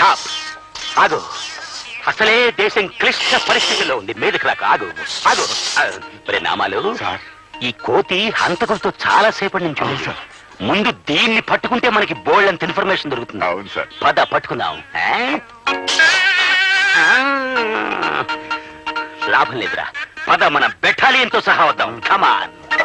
Stop ఆగు. అసలే దేశం క్లిష్ట పరిస్థితిలో ఉంది. మీదకి రాక ఆగు. ఆగు. మరి నామాలు. సార్. ఈ కోతి హంతకులతో చాలా సేపటి నుంచి ఉంది. అవును సార్. ముందు దీన్ని పట్టుకుంటే మనకి బోల్డ్ అంత ఇన్ఫర్మేషన్ దొరుకుతుంది. అవును సార్. పద పట్టుకుందాం. ఆ? ఆ. లాభం లేదురా. పద మన బెటాలియన్తో సహా వద్దాం. కమాన్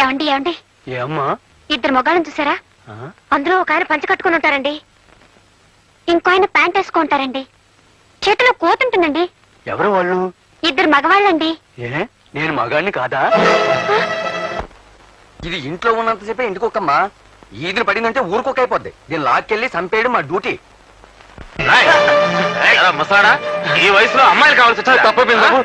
ఏమండి ఏమండి? ఏమ్మా? ఇద్దరు మొగాళ్ళని చూసారా? అందులో ఒక ఆయన పంచ కట్టుకుని ఉంటారండి. ఇంకో ఆయన ప్యాంట్ వేసుకుంటారండి. చేతిలో కోట్ ఉంటుందండి. ఎవరు వాళ్ళు? ఇద్దరు మగవాళ్ళండి. ఏ? నేను మగాడిని కాదా? ఇది ఇంట్లో ఉన్నంతసేపే ఇంటికొకమ్మా ఈదిని పడిందంటే ఊరుకోక అయిపోద్ది దీన్ని లాక్కెళ్ళి చంపేయడం మా డ్యూటీ. మసాడా ఈ వయసులో అమ్మాయిలు కావాల్సి తప్పపోయింది బాబు.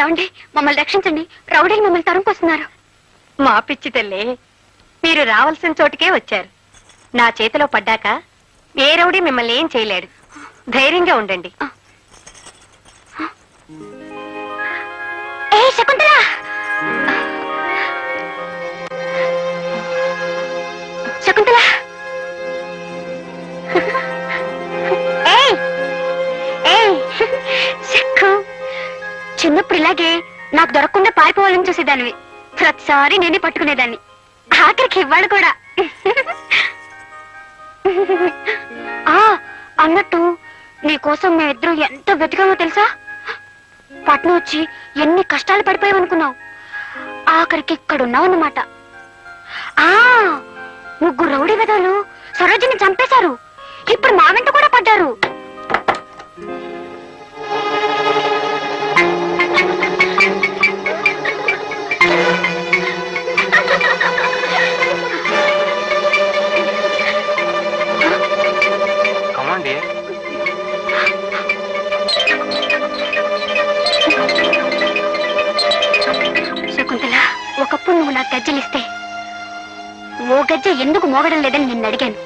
ఏమండి? మమ్మల్ని రక్షించండి. రౌడీలు మమ్మల్ని తరుముకొస్తున్నారు. మా పిచ్చి తల్లి మీరు రావాల్సిన చోటుకే వచ్చారు. నా చేతిలో పడ్డాక ఏ రౌడీ మిమ్మల్ని ఏం చేయలేడు. ధైర్యంగా ఉండండి. చిన్నప్పుడు ఇలాగే నాకు దొరకకుండా పారిపోవాలని చూసేదానివి. ప్రతిసారి నేనే పట్టుకునేదాన్ని. ఆఖరికి ఇవ్వాలి కూడా. ఆ అన్నట్టు నీకోసం మేమిద్దరం ఎంత వెతికామో తెలుసా? పట్నం వచ్చి ఎన్ని కష్టాలు పడిపోయావనుకున్నావు ఆఖరికి ఇక్కడ ఉన్నావన్నమాట ఆ ముగ్గురు రౌడీ వెదలు సరోజిని చంపేశారు. ఇప్పుడు మా వెంట కూడా పడ్డారు. ఒకప్పుడు గజ్జలిస్తే ఓ గజ్జ ఎందుకు మోగడం లేదని నిన్ను అడిగాను.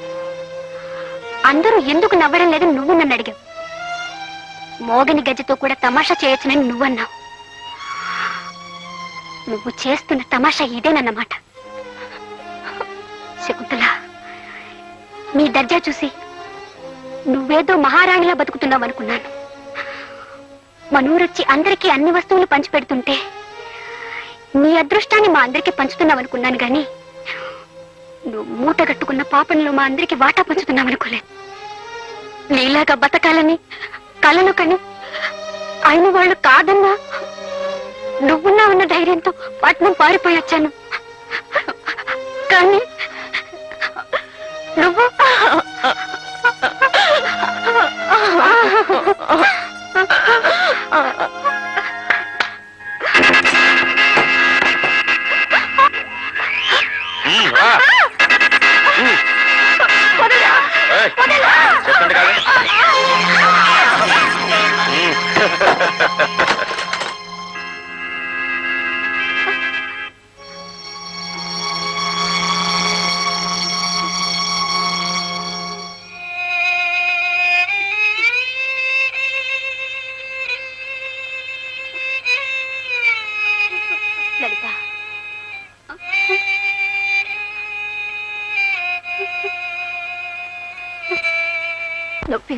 అందరూ ఎందుకు నవ్వడం లేదని నువ్వు నన్ను అడిగావు. మోగని గజ్జతో కూడా తమాషా చేయొచ్చునని నువ్వన్నావు నువ్వు చేస్తున్న తమాషా ఇదేనన్నమాట. శకుంతల నీ దర్జా చూసి నువ్వేదో మహారాణిలా బతుకుతున్నావు అనుకున్నాను మనూరొచ్చి అందరికీ అన్ని వస్తువులు పంచిపెడుతుంటే నీ అదృష్టాన్ని మా అందరికి పంచుతున్నావు అనుకున్నాను గాని నువ్వు మూట కట్టుకున్న పాపంలో మా అందరికి వాటా పంచుతున్నావు అనుకోలేదు. నీలాగా బతకాలని కలను కని అయిన వాళ్ళు కాదన్నా నువ్వున్నా ఉన్న ధైర్యంతో పట్నం పారిపోయి వచ్చాను. కానీ నువ్వు చెప్పండి కాదు.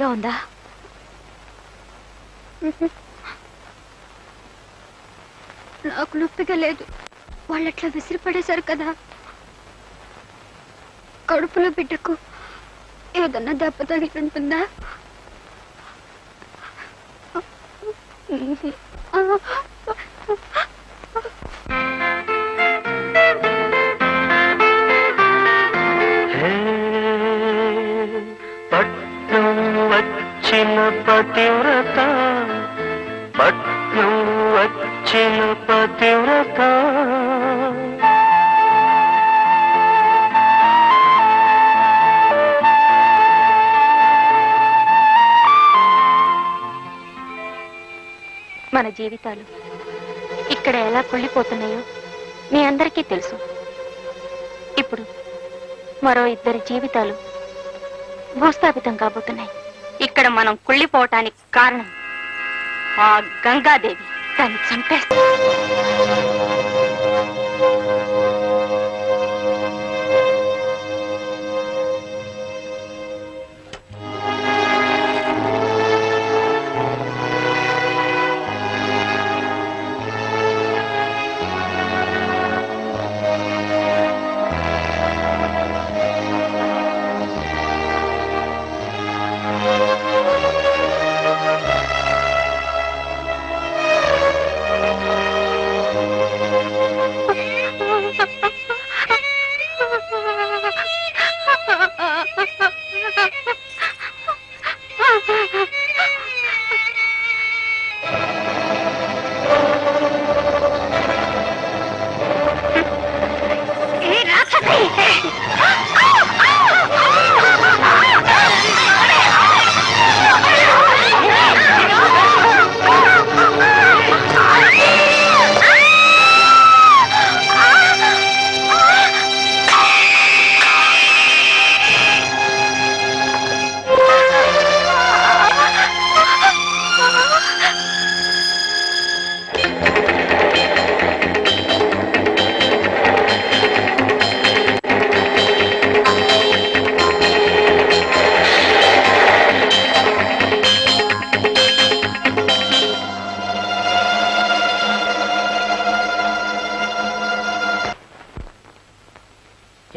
నొప్పిగా ఉందా? నాకు నొప్పిగా లేదు. వాళ్ళు అట్లా విసిరిపడేశారు కదా. కడుపులో బిడ్డకు ఏదన్నా దెబ్బ తగిలి ఉంటుందా పట్నం పతివ్రత పట్నం వచ్చిన పతివ్రత. మన జీవితాలు ఇక్కడ ఎలా కుళ్ళిపోతున్నాయో మీ అందరికీ తెలుసు. ఇప్పుడు మరో ఇద్దరి జీవితాలు భూస్థాపితం కాబోతున్నాయి. ఇక్కడ మనం కుళ్ళిపోవటానికి కారణం ఆ గంగాదేవి. దాన్ని చంపేస్తా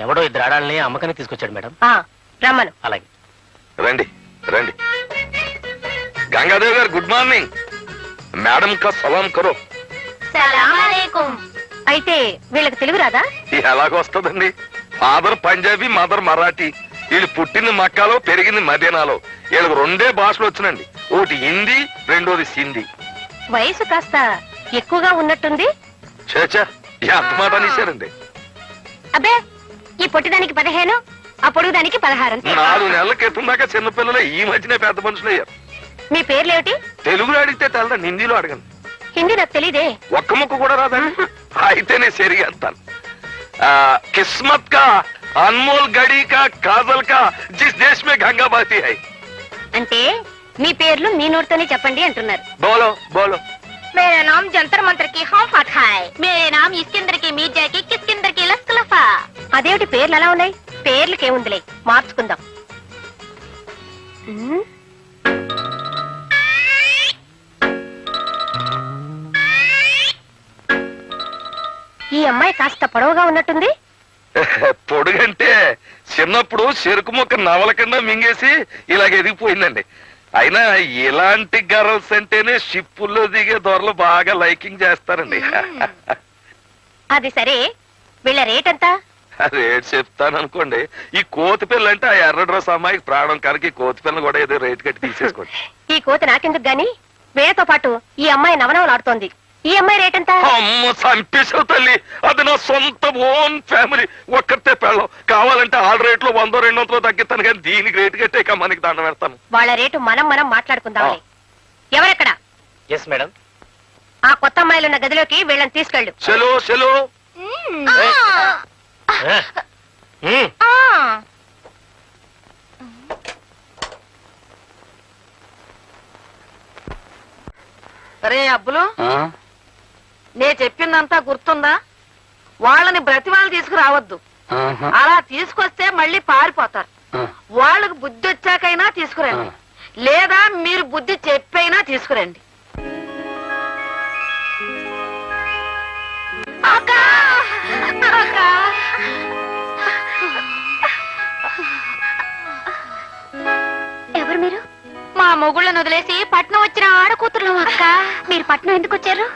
ఎవడో ఇద్దరు ఆడాలని అమ్మకానికి తీసుకొచ్చాడు మేడం. ఆ, రమ్మను. అలాగే. రండి రండి. గంగాదేవి గారు గుడ్ మార్నింగ్. మేడం కా సలాం కరో. అయితే వీళ్ళకి తెలుగు రాదా? ఎలాగొస్తుందండి ఫాదర్ పంజాబీ మదర్ మరాఠీ. వీళ్ళు పుట్టింది మక్కాలో పెరిగింది మదీనాలో. వీళ్ళకి రెండే భాషలు వచ్చినండి ఒకటి హిందీ రెండోది సింధీ. వయసు కాస్త ఎక్కువగా ఉన్నట్టుంది. చేచా ఎంత మాట అనేసారండి. అబ్బే ఈ పొట్టిదానికి పదిహేను ఆ పొడుగుదానికి పదహారు. అంతే. నాలుగు నెలల క్రితం దాకా చిన్నపిల్లలే ఈ మధ్యనే పెద్ద మనుషులు అయ్యారు. మీ పేర్లేమిటి? తెలుగులో అడిగితే తెలదండి హిందీలో అడగండి హిందీ నాకు తెలీదే. ఒక్క ముక్క కూడా రాదండి అయితేనే సరిగేస్తాను ఆ, కిస్మత్ కా అన్మోల్ గడి కా కాజల్ కా జిస్ దేశ్ మే గంగా బాతి హై. అంటే మీ పేర్లు మీ నోటితోనే చెప్పండి అంటున్నారు. బోలో బోలో. మేరా నామ్ జంతర్ మంత్ర కి హోం ఫట్ హాయ్ మేరే నామ్ ఇస్కిందర్కి మీర్జా కి కిస్కిందర్ అదేమిటి పేర్లు ఎలా ఉన్నాయి? పేర్లకేముందిలే. మార్చుకుందాం. ఈ అమ్మాయి కాస్త పొడవుగా ఉన్నట్టుంది. పొడుగంటే చిన్నప్పుడు చెరుకు మొక్క నవల కింద మింగేసి ఇలాగ ఎదిగిపోయిందండి. అయినా ఇలాంటి గర్ల్స్ అంటేనే షిప్పుల్లో దిగే దొరలు బాగా లైకింగ్ చేస్తారండి. అది సరే. వీళ్ళ రేట్ ఎంత? రేట్ చెప్తాను అనుకోండి ఈ కోతి పిల్ల అంటే ఆ ఎర్ర డ్రెస్ అమ్మాయికి ప్రాణం కనుక ఈ కోతి పిల్లని కూడా ఏదో రేట్ కట్టి తీసేసుకోండి. ఈ కోతి నాకెందుకు గాని? వీళ్ళతో పాటు ఈ అమ్మాయి నవనవలాడుతోంది ఈ అమ్మాయి రేట్ ఎంత? అమ్మ చంపేసావు తల్లి. అది నా సొంత ఓన్ ఫ్యామిలీ. ఒక్కరితే పెళ్ళం. కావాలంటే ఆల్ రేట్లో వందో రెండు వందలు తగ్గిస్తాను కానీ దీనికి రేట్ కట్టే మనకి దండం పెడతాను వాళ్ళ రేటు మనం మనం మాట్లాడుకుందాంలే. ఎవరెక్కడ? ఎస్ మేడం ఆ కొత్త అమ్మాయిలు ఉన్న గదిలోకి వీళ్ళని తీసుకెళ్ళు. చలో చలో. అరే అబ్బులు నే చెప్పిందంతా గుర్తుందా? వాళ్ళని బ్రతిమాలు తీసుకురావద్దు. అలా తీసుకొస్తే మళ్ళీ పారిపోతారు. వాళ్ళకు బుద్ధి వచ్చాకైనా తీసుకురండి. లేదా మీరు బుద్ధి చెప్పైనా తీసుకురండి. ఎవరు మీరు? మా మొగుళ్ళను వదిలేసి పట్నం వచ్చిన ఆడకూతురు అక్క. మీరు పట్నం ఎందుకు వచ్చారు?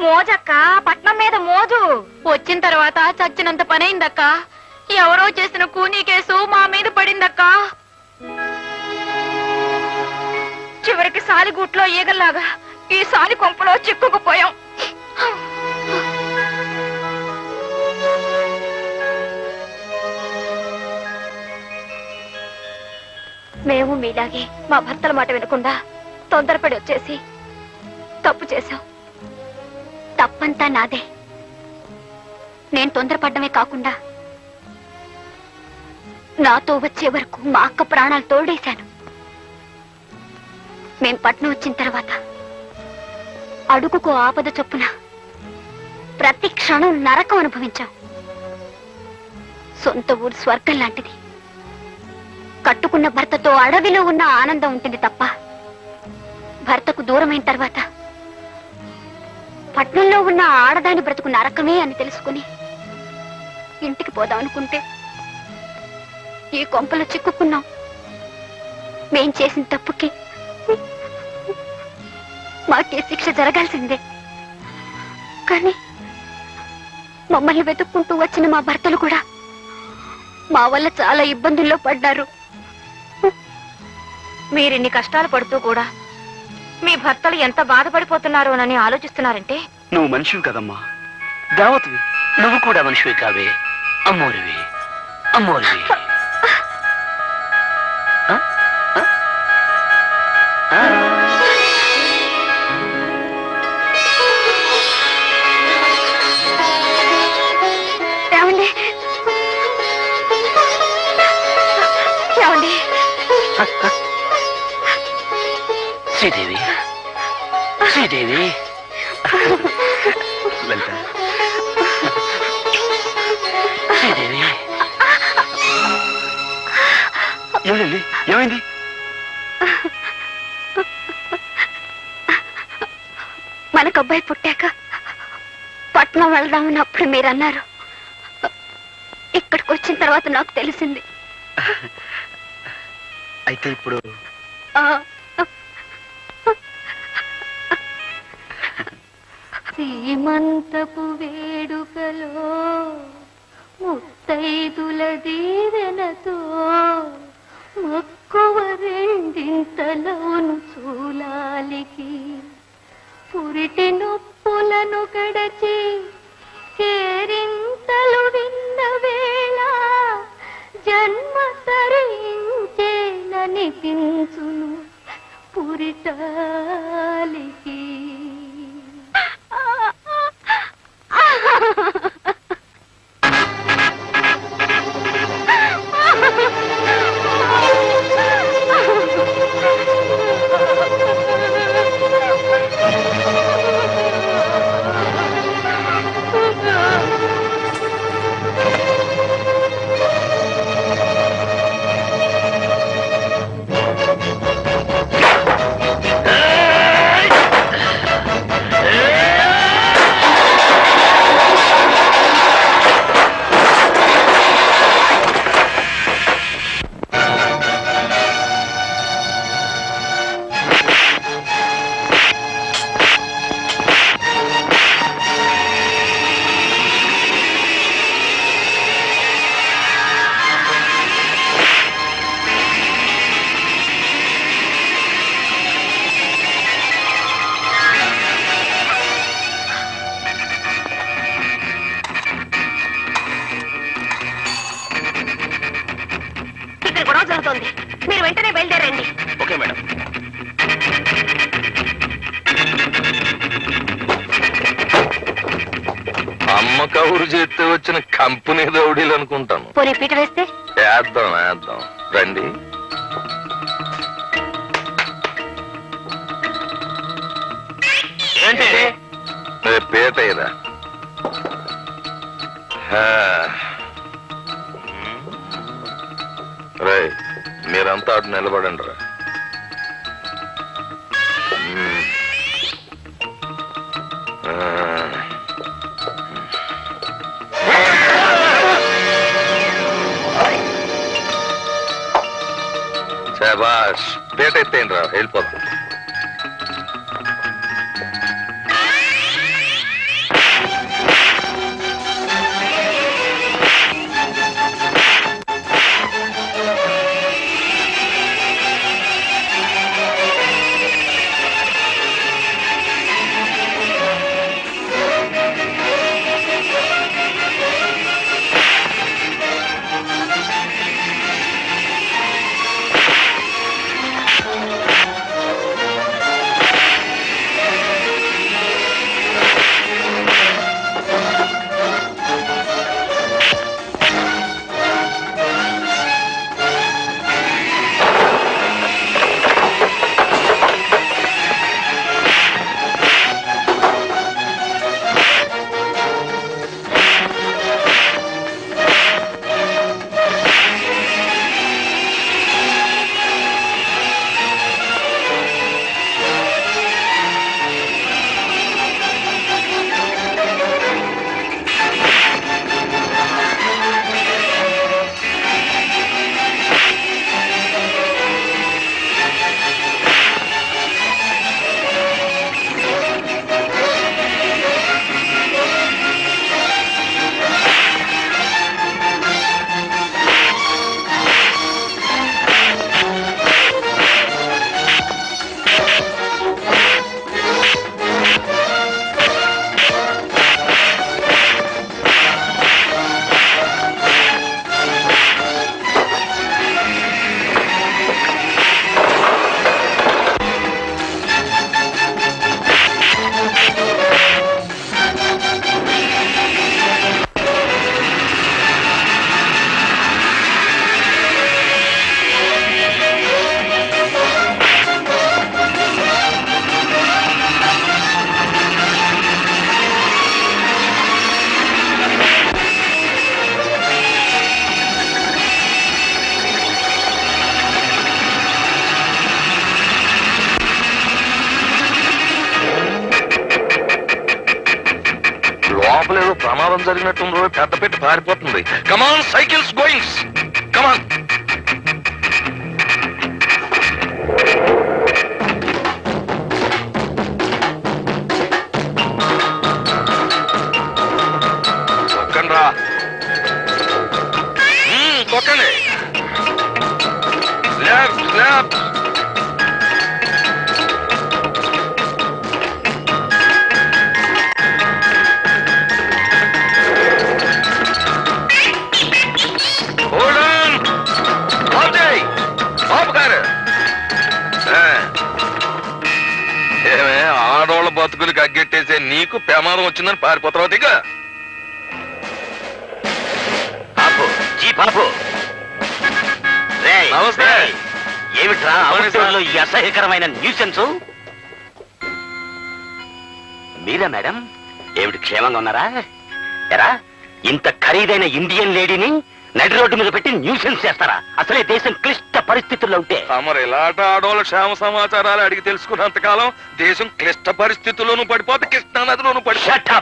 మోజక్క పట్నం మీద మోజు. వచ్చిన తర్వాత చచ్చినంత పనైందక్క. ఎవరో చేసిన కూనీ కేసు మా మీద పడిందక్క. చివరికి సాలిగూట్లో ఈగల్లాగా ఈ సాలి కొంపలో చిక్కుకుపోయాం. మేము మీలాగే మా భర్తల మాట వినకుండా తొందరపడి వచ్చేసి తప్పు చేశాం. తప్పంతా నాదే. నేను తొందరపడ్డమే కాకుండా నాతో వచ్చే వరకు మా అక్క ప్రాణాలు తోడేశాను. మేం పట్నం వచ్చిన తర్వాత అడుగుకు ఆపద చొప్పున ప్రతి క్షణం నరకం అనుభవించాం. సొంత ఊరు స్వర్గం లాంటిది. కట్టుకున్న భర్తతో అడవిలో ఉన్న ఆనందం ఉంటుంది తప్ప భర్తకు దూరమైన తర్వాత పట్నంలో ఉన్న ఆడదాని బ్రతుకు నరకమే అని తెలుసుకుని ఇంటికి పోదాం అనుకుంటే ఈ కొంపలో చిక్కుకున్నాం. మేం చేసిన తప్పుకి మాకే శిక్ష జరగాల్సిందే. కానీ మమ్మల్ని వెతుక్కుంటూ వచ్చిన మా భర్తలు కూడా మా వల్ల చాలా ఇబ్బందుల్లో పడ్డారు. మీరిన్ని కష్టాలు పడుతూ కూడా మీ భర్తలు ఎంత బాధపడిపోతున్నారోనని ఆలోచిస్తున్నారంటే? నువ్వు మనిషివి కదమ్మా. దేవతవి నువ్వు కూడా మనిషివి కావే. అమ్మోరివి అమ్మోరివి. శ్రీదేవి. శ్రీదేవి. లలిత శ్రీదేవి. ఏమైంది? ఏమైంది? మనకు అబ్బాయి పుట్టాక పట్నం వెళ్దామని అప్పుడు మీరు అన్నారు ఇక్కడికి వచ్చిన తర్వాత నాకు తెలిసింది. అయితే ఇప్పుడు సీమంతపు వేడుకలో ముత్తైదుల దీవెనతో మక్కువ రెండింతలోను చూలాలికి పురిటి నొప్పులను గడచి కేరింతలు విన్న వేళ జన్మ సరించేననిపించును పురిటాలికి. కవురు చేస్తే వచ్చిన కంపెనీ దౌడీలు అనుకుంటాను. పోనీ పీట వేస్తే? వేద్దాం వేద్దాం. రండి. ఏంటి? ఏ పేట ఇదా రే మీరంతా అటు నిలబడండి రా శబాష్ పేట ఎత్తేయండి రా వెళ్ళిపోతాం Come on, cycles goings. ఏమే ఆడోళ్ళ బతుకులకి అగ్గెట్టేసే నీకు ప్రమాదం వచ్చిందని పారిపోతావు దిగ ఆపు జీప్ ఆపు రేయ్, నమస్తే. రేయ్, ఏమిట్రా చెప్పండి సార్. అవసరంలో ఈ అసహ్యకరమైన న్యూసెన్స్? మీరా మేడం? ఏమిటి క్షేమంగా ఉన్నారా? ఎరా ఇంత ఖరీదైన ఇండియన్ లేడీని నడి రోడ్డు మీద పెట్టి న్యూసెన్స్ చేస్తారా? అసలే దేశం క్లిష్ట పరిస్థితుల్లో ఉంటే తమరు ఇలాంటి ఆడోళ్ళ క్షేమ సమాచారాలు అడిగి తెలుసుకున్నంత కాలం దేశం క్లిష్ట పరిస్థితుల్లోనూ పడిపోతే కృష్ణా నదిలోనూ పడిపోతే!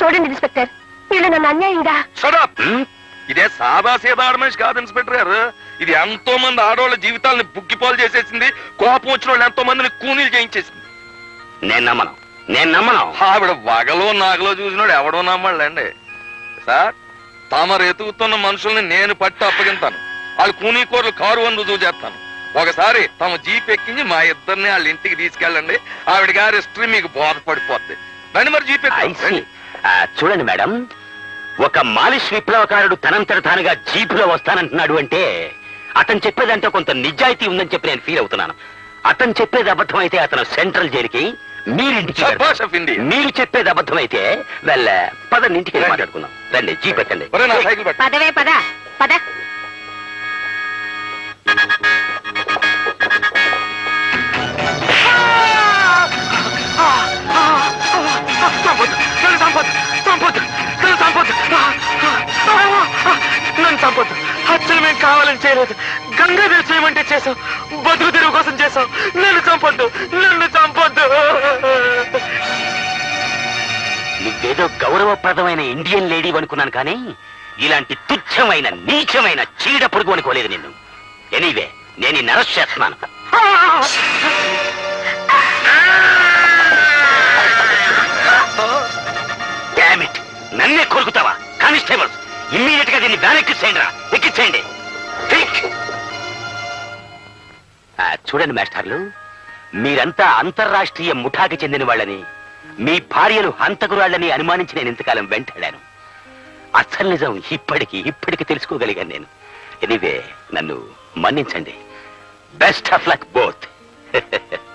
చూడండి ఇన్స్పెక్టర్. వీళ్ళు నన్ను అన్యాయంగా? ఇదే సాదా సీదా ఆడమనిషి కాదు ఇన్స్పెక్టర్ గారు. ఇది ఎంతో మంది ఆడవాళ్ళ జీవితాలను బుగ్గిపాలు చేసేసింది కోపం వచ్చిన వాళ్ళు ఎంతో మందిని కూనీలు చేయించేసింది. నేను నమ్మను. నేను నమ్మను. ఆవిడ వగలో నాగలో చూసినాడు ఎవడో నమ్మళ్ళండి సార్ తామరు ఎతుకుతున్న మనుషుల్ని నేను పట్టి అప్పగింతాను. వాళ్ళు కూనీ కూరలు కారు అని రుజువు చేస్తాను ఒకసారి తమ జీప్ ఎక్కించి మా ఇద్దరిని వాళ్ళ ఇంటికి తీసుకెళ్ళండి. ఆవిడ గారి హిస్టరీ మీకు బోధపడిపోద్ది. రండి మరి జీప్ చూడండి మేడం ఒక మాలిష్ విప్లవకారుడు తనంతట తానుగా జీపులో వస్తానంటున్నాడు అంటే అతను చెప్పేదంటే కొంత నిజాయితీ ఉందని చెప్పి నేను ఫీల్ అవుతున్నాను. అతను చెప్పేది అబద్ధం అయితే అతను సెంట్రల్ జైలుకి మీరింటికి. మీరు చెప్పేది అబద్ధం అయితే వెళ్ళ పదండి ఇంటికి. మాట్లాడుకుందాం. రండి జీప్ ఎక్కండి. పదవే పద పద. చంపొద్దు హత్యలు మేము కావాలని చేయలేదు. గంగాధర్ చేయమంటే చేసాం బతుకు తెరువు కోసం చేసాం నన్ను చంపొద్దు. నన్ను చంపొద్దు. నువ్వేదో గౌరవప్రదమైన ఇండియన్ లేడీ అనుకున్నాను కానీ ఇలాంటి తుచ్చమైన నీచమైన చీడ పొడుగు అనుకోలేదు నిన్ను. ఎనీవే నేను ఈ అరెస్ట్ చేస్తున్నాను! నన్నే కొరుకుతావా? కానిస్టేబుల్స్. ఇమ్మీడియట్గా దీన్ని బ్యాన్ ఎక్కిచ్చేయండి. రా ఎక్కిచ్చేయండి చూడండి మాస్టర్లు మీరంతా అంతర్రాష్ట్రీయ ముఠాకి చెందిన వాళ్ళని మీ భార్యలు హంతకురాళ్ళని అనుమానించి నేను ఇంతకాలం వెంటాడాను. అసలు నిజం ఇప్పటికి ఇప్పటికి తెలుసుకోగలిగాను నేను. ఎనీవే నన్ను మన్నించండి. Best of luck both.